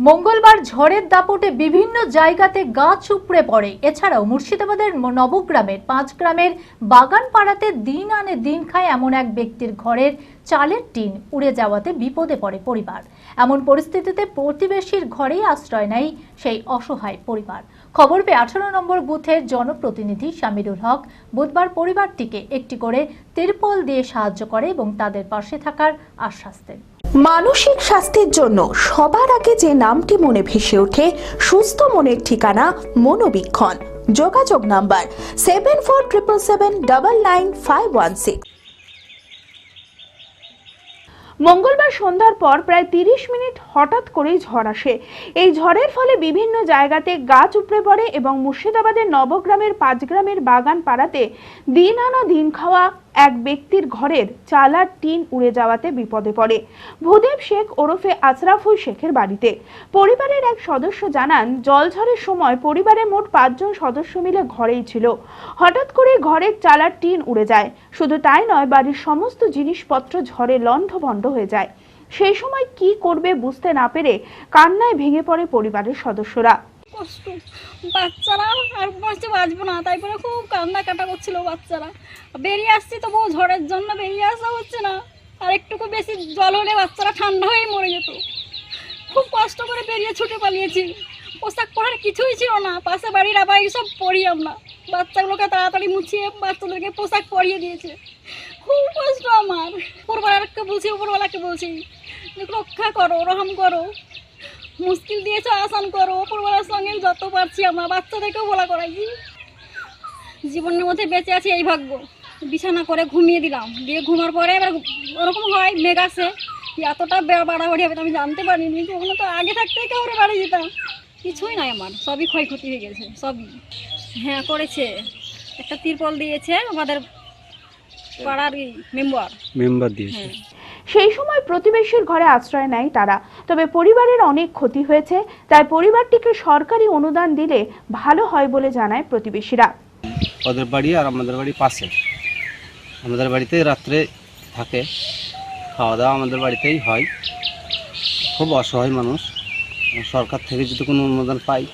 মঙ্গলবার ঝড়ের দাপটে বিভিন্ন জায়গাতে গাছ উপড়ে পড়ে। এছাড়াও মুর্শিদাবাদের নবগ্রামের পাঁচ গ্রামের বাগান পাড়াতে দিন আনে দিন খায় এমন এক ব্যক্তির ঘরের চালের টিন উড়ে যাওয়াতে বিপদে পড়ে পরিবার। এমন পরিস্থিতিতে প্রতিবেশীর ঘরেই আশ্রয় নেয় সেই অসহায় পরিবার। খবর পেয়ে আঠারো নম্বর বুথের জনপ্রতিনিধি শামিরুল হক বুধবার পরিবারটিকে একটি করে তিরপল দিয়ে সাহায্য করে এবং তাদের পাশে থাকার আশ্বাস দেন। মানসিক স্বাস্থ্যের জন্য সবার আগে যে নামটি মনে ভেসে ওঠে, সুস্থ মনের ঠিকানা মনোবীক্ষণ। যোগাযোগ number seven four triple seven double nine five one six মঙ্গলবার সন্ধ্যার পর প্রায় তিরিশ মিনিট হঠাৎ করেই ঝড় আসে। এই ঝড়ের ফলে বিভিন্ন জায়গাতে গাছ উপড়ে পড়ে এবং মুর্শিদাবাদের নবগ্রামের পাঁচগ্রামের বাগান পাড়াতে দিন আনা দিন খাওয়া এক ব্যক্তির ঘরের চালার টিন উড়ে যাওয়াতে বিপদে পড়ে। ভূদেব শেখ ওরফে আশরাফুল শেখের বাড়িতে। পরিবারের এক সদস্য জানান জলঝড়ের সময় পরিবারের মোট পাঁচজন সদস্য মিলে ঘরেই ছিল। হঠাৎ করে ঘরের চালার টিন উড়ে যায়। শুধু তাই নয়, বাড়ির সমস্ত জিনিসপত্র ঝড়ে লণ্ডভণ্ড হয়ে যায়। সেই সময় কি করবে বুঝতে না পেরে কান্নায় ভেঙে পড়ে পরিবারের সদস্যরা। কষ্ট। বাচ্চারা আর বসে বাঁচবো না, তাই করে খুব কান্না কাটা করছিল বাচ্চারা। বেরিয়ে আসছি তবু ঝড়ের জন্য বেরিয়ে আসা হচ্ছে না। আর একটুকু বেশি জল হলে বাচ্চারা ঠান্ডা হয়েই মরে যেত। খুব কষ্ট করে বেরিয়ে ছুটে পালিয়েছি। পোশাক পরার কিছুই ছিল না, পাশে বাড়ির আবার সব পরি আমরা। বাচ্চাগুলোকে তাড়াতাড়ি মুছিয়ে বাচ্চাদেরকে পোশাক পরিয়ে দিয়েছে। খুব কষ্ট আমার। উপরবেলাকে বলছি উপরবেলাকে বলছি, রক্ষা করো, রহম করো। মুশকিল দিয়েছ আসান করো। ওপরওয়ালার সঙ্গে যত পারছি আমরা বাচ্চাদেরকেও বলা করাইছি জীবনের মধ্যে বেঁচে আছি এই ভাগ্য। বিছানা করে ঘুমিয়ে দিলাম। দিয়ে ঘুমার পরে এবার ওরকম হয় মেঘ আসে। এতটা বাড়াবাড়ি হবে আমি জানতে পারিনি ওখানে তো আগে থাকতেই কাউরে বাড়ি যেতাম। কিছুই নাই আমার সবই ক্ষয়ক্ষতি হয়ে গেছে সবই। হ্যাঁ করেছে। একটা তিরপল দিয়েছে আমাদের পাড়ার মেম্বার মেম্বার দিয়েছে। হ্যাঁ। সেই সময় প্রতিবেশীর ঘরে আশ্রয় নেয় তারা। তবে পরিবারের অনেক ক্ষতি হয়েছে, তাই পরিবারটিকে সরকারি অনুদান দিলে ভালো হয় বলে জানায় প্রতিবেশীরা। ওদের বাড়ি আর আমাদের বাড়ি পাশে। আমাদের বাড়িতে রাত্রে থাকে খাওয়া দাওয়া আমাদের বাড়িতেই হয়। খুব অসহায় মানুষ। সরকার থেকে যদি কোনো অনুদান পাই,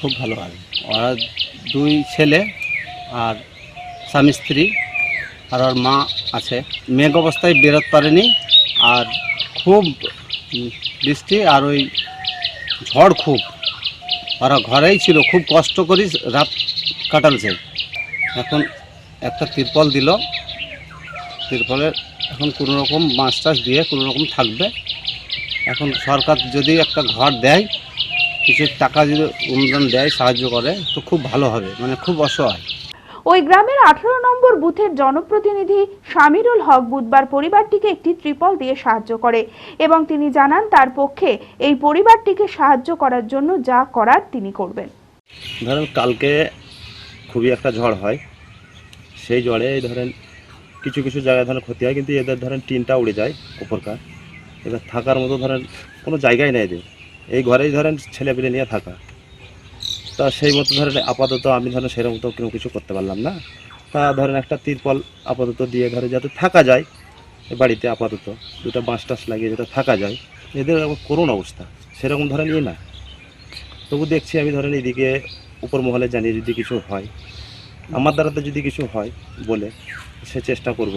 খুব ভালো হয়। ওরা দুই ছেলে আর স্বামী স্ত্রী আর ওর মা আছে। মেঘ অবস্থায় বেরোতে পারেনি আর খুব বৃষ্টি আর ওই ঝড় খুব। ওরা ঘরেই ছিল, খুব কষ্ট করি রাত কাটালছে। এখন একটা তিরপল দিল। তিরপলের এখন কোনো রকম মাছ টাছ দিয়ে কোনো রকম থাকবে। এখন সরকার যদি একটা ঘর দেয়, কিছু টাকা যদি অনুদান দেয়, সাহায্য করে, তো খুব ভালো হবে। মানে খুব অসহায়। ওই গ্রামের আঠারো নম্বর বুথের জনপ্রতিনিধি শামিরুল হক বুধবার পরিবারটিকে একটি ত্রিপল দিয়ে সাহায্য করে এবং তিনি জানান তার পক্ষে এই পরিবারটিকে সাহায্য করার জন্য যা করার তিনি করবেন। ধরেন কালকে খুবই একটা ঝড় হয়। সেই ঝড়ে ধরেন কিছু কিছু জায়গায় ধরেন ক্ষতি হয় কিন্তু এদের ধরেন টিনটা উড়ে যায় উপরকার এদের থাকার মতো ধরেন কোনো জায়গায় নেই এদের। এই ঘরেই ধরেন ছেলেপিলে নিয়ে থাকা। তা সেই মতো ধরেন আপাতত আমি ধরেন সেরকম তো কোনো কিছু করতে পারলাম না। তা ধরেন একটা তিরপল আপাতত দিয়ে ধরে যাতে থাকা যায় বাড়িতে আপাতত, দুটা বাঁশ টাস লাগিয়ে যাতে থাকা যায়, এদের করুণ অবস্থা, সেরকম ধরেন ইয়ে না। তবু দেখছি আমি ধরেন এদিকে উপর মহলে জানিয়ে যদি কিছু হয়, আমার দ্বারাতে যদি কিছু হয় বলে সে চেষ্টা করব।